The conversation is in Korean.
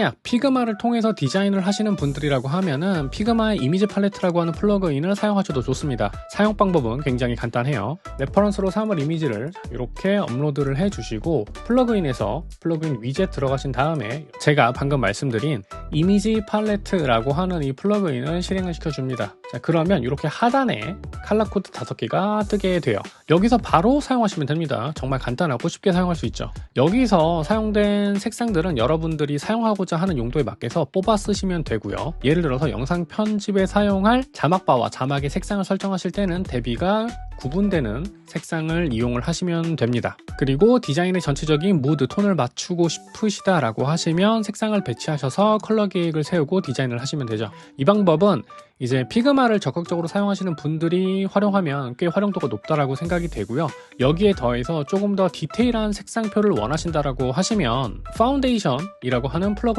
만약 피그마를 통해서 디자인을 하시는 분들이라고 하면은 피그마의 이미지 팔레트라고 하는 플러그인을 사용하셔도 좋습니다. 사용 방법은 굉장히 간단해요. 레퍼런스로 삼을 이미지를 이렇게 업로드를 해주시고 플러그인에서 플러그인 위젯 들어가신 다음에 제가 방금 말씀드린 이미지 팔레트라고 하는 이 플러그인을 실행을 시켜줍니다. 자, 그러면 이렇게 하단에 칼라 코드 다섯 개가 뜨게 돼요. 여기서 바로 사용하시면 됩니다. 정말 간단하고 쉽게 사용할 수 있죠. 여기서 사용된 색상들은 여러분들이 사용하고자 하는 용도에 맞게서 뽑아 쓰시면 되고요. 예를 들어서 영상 편집에 사용할 자막바와 자막의 색상을 설정하실 때는 대비가 구분되는 색상을 이용을 하시면 됩니다. 그리고 디자인의 전체적인 무드, 톤을 맞추고 싶으시다 라고 하시면 색상을 배치하셔서 컬러 계획을 세우고 디자인을 하시면 되죠. 이 방법은 이제 피그마를 적극적으로 사용하시는 분들이 활용하면 꽤 활용도가 높다라고 생각이 되고요. 여기에 더해서 조금 더 디테일한 색상표를 원하신다라고 하시면 파운데이션이라고 하는 플러그